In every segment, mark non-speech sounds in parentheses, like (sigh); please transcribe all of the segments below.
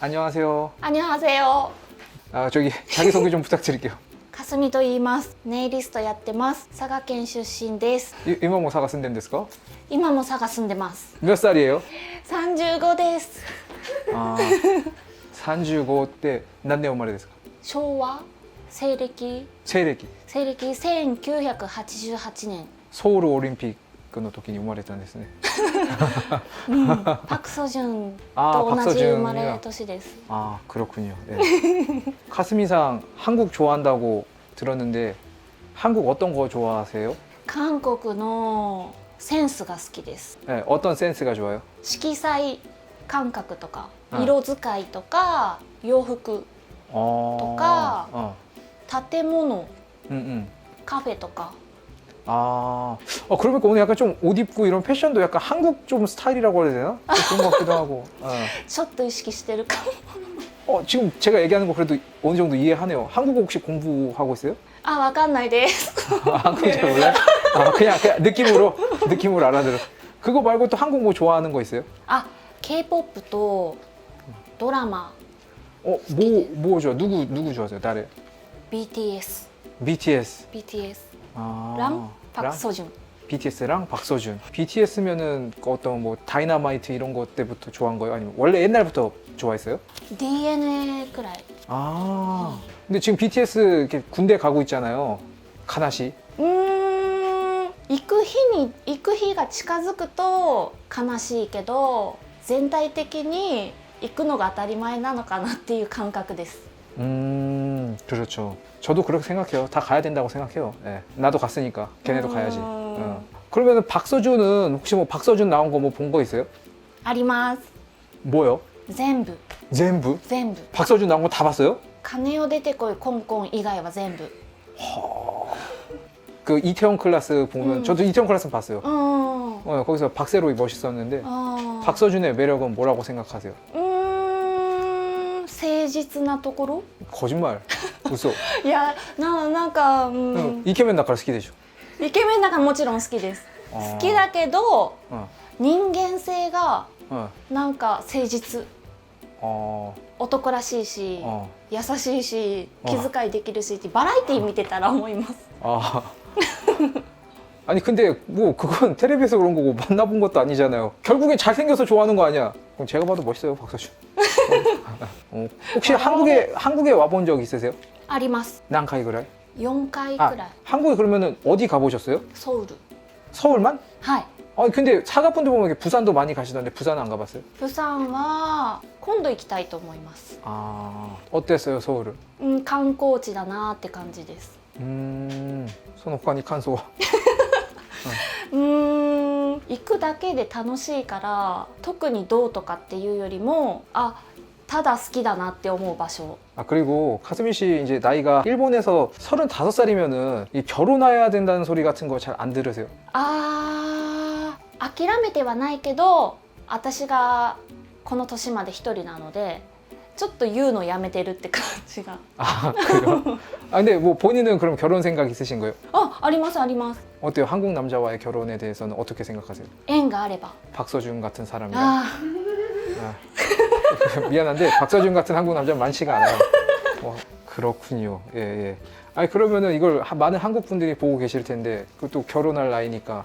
안녕하세요안녕하세요아저기자기소개좀부탁드릴게요가슴이と言います。ネイリストやってます。佐賀県出身です。이이모뭐사가쓴데입니까今も佐賀住んでます。몇살이에요35です。아35때난내엄마래됐을까昭和西暦세대기西暦1988年서울올림픽クの時に生まれたんですね。うん、パクソジュンと同じ生まれ年です。あ、그렇군 요。 네、 カスミさん、韓国좋아한다고들었는 데、 韓国어떤거좋아하세요韓国のセンスが好きです。え、어떤センスが좋아요色彩感覚とか、色使いとか、洋服とか、建物、うんうん、カフェとか。 아, 어, 그러니까 오늘 약간 좀 옷 입고 이런 패션도 약간 한국 좀 스타일이라고 해야 되나? 좀 그런 것 같기도 하고. 예. (laughs) ち의식이시대してるか 어, 지금 제가 얘기하는 거 그래도 어느 정도 이해하네요. 한국어 혹시 공부하고 있어요? 아, わかんない 네. 아, 한국어 잘 몰라요? 아, 그냥, 그냥 느낌으로, 느낌으로 알아들어. 그거 말고 또 한국 뭐 좋아하는 거 있어요? 아, k p o p と 드라마. 어, 뭐, 뭐 좋아? 누구, 누구 좋아하세요? 나래. BTS BTS. BTS 아. 랑 박서준. BTS랑 박서준. BTS면은 어떤 뭐 다이너마이트 이런 것 때부터 좋아한 거예요? 아니면 원래 옛날부터 좋아했어요? DNA くらい。 아. 근데 지금 BTS 이렇게 군대 가고 있잖아요. 가나시. 음. ーん히く日に行く日が近づくと悲しいけど全体的に行くのが当たり前なのっていう感覚です (laughs) 음. 음, 그렇죠. 저도 그렇게 생각해요. 다 가야 된다고 생각해요. 예. 나도 갔으니까 걔네도 아. 가야지. 어. 그러면 박서준은 혹시 뭐 박서준 나온 거 뭐 본거 뭐 있어요? あります。 뭐요? 全部、 젠부? 全部。 박서준 나온 거 다 봤어요? 金を出てこいコンコン以外は全部。그 이태원 클라스 보면 음. 저도 이태원 클라스 봤어요. う 어. 어, 거기서 박세로이 멋있었는데 あ 어. 박서준의 매력은 뭐라고 생각하세요? う 음, 実なところ거짓말嘘 (laughs) いやななんか、うんイケメンだから好きでしょイケメンだからもちろん好きです好きだけどうん人間性がなんか誠実ー男らしいし優しいし気遣いできるしってバラエティー見てたら思います아 (laughs) 아니근데뭐그건텔레비에서그런거고만나본것도아니잖아요결국엔잘생겨서좋아하는거아니야 그럼 제가 봐도 멋있어요, 박서준. (laughs) 어, 혹시 한국에 한국에 와본 적 있으세요? 아ります난카이 그라이? 4回くらい 아, 한국에 그러면은 어디 가보셨어요? 서울. 서울만? はい。 아, 근데 사과분들 보면 이 부산도 많이 가시던데 부산은 안 가봤어요? 부산은 今度行きたいと思います 아, 어땠어요, 서울은? うん、観光地だなーって感じです。 음, 손옥관이 칸소가. う行くだけで楽しいから特にどうとかっていうよりもあただ好きだなって思う場所あ、그리고카즈미씨이제나이가일본에서35살이면은이결혼해야된다는소리같은거잘안들으세요아諦めてはないけど私がこの年まで一人なので ちょっと言うのやめてるって感じが아그래아 근데 뭐 본인은 그럼 결혼 생각 있으신 거예요? 어, 아ありますあります 어때요? 한국 남자와의 결혼에 대해서는 어떻게 생각하세요? 縁があれば 박서준 같은 사람이랑 아. 아. (laughs) 미안한데 박서준 같은 한국 남자 는 많지가 않아요. 와, 그렇군요. 예 예. 아니 그러면은 이걸 많은 한국 분들이 보고 계실 텐데 그것도 결혼할 나이니까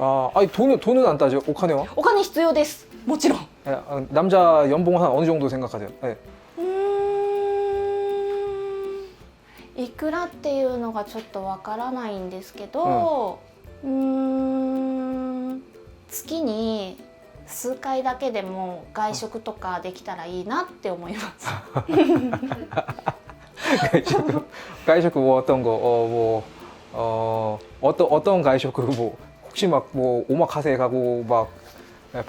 아아니돈은돈은안따죠오카네와お金必要ですもちろん남자연봉한어느정도생각하세요예うんいくらっていうのがちょっとわからないんですけど、うん月に数回だけでも外食とかできたらいいなって思います。가이쇼크가이쇼크お、お、떤거어뭐어어떤어떤가이쇼크뭐혹시막뭐오마카세가고막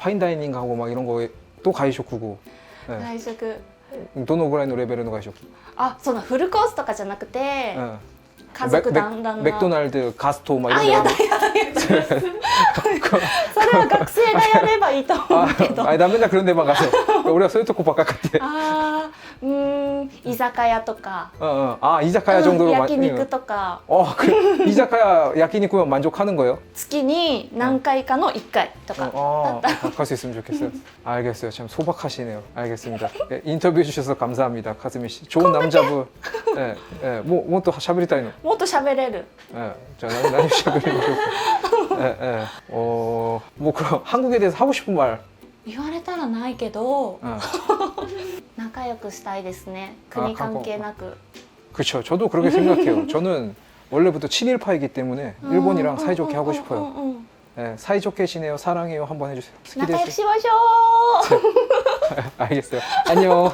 파인다이닝가고막이런거또가이쇼크고네外食どのぐらいのレベルの外食？あそのフルコースとかじゃなくて、네家族団らんな맥도날드가스토막あ이런や거だやだやだそれは学生がやればいいと思うけ아ど아나맨날그런데만가서우리가소유토코바깥같아あーうーん 이사카야 とか 어, 어. 아 이자카야 정도로 마- 焼肉とか 음, 예. 어, 그, (laughs) 이자카야 야끼니쿠면 만족하는 거예요? 月に何回かの1回とか 어, 갈수 어, 어. 아, 있으면 좋겠어요. 알겠어요. 참 소박하시네요. 알겠습니다. 예, 인터뷰해 주셔서 감사합니다, 카즈미 씨. 좋은 남자분. 예, 예, 뭐, 뭐또 샤브리타이노. もっと喋れる 뭐 예, 저 나는 나는 샤브리타이노. 예, 예. 어, 뭐 그럼 한국에 대해서 하고 싶은 말言われたらないけど仲良くしたいですね国関係なく 그렇죠. 저도 그렇게 생각해요. 저는 원래부터 친일파이기 때문에 음, 일본이랑 음, 사이좋게 음, 하고 싶어요. 네, 사이좋게 지내요. 사랑해요. 한번 해주세요. 스키 仲良くし (laughs) 알겠어요. 안녕.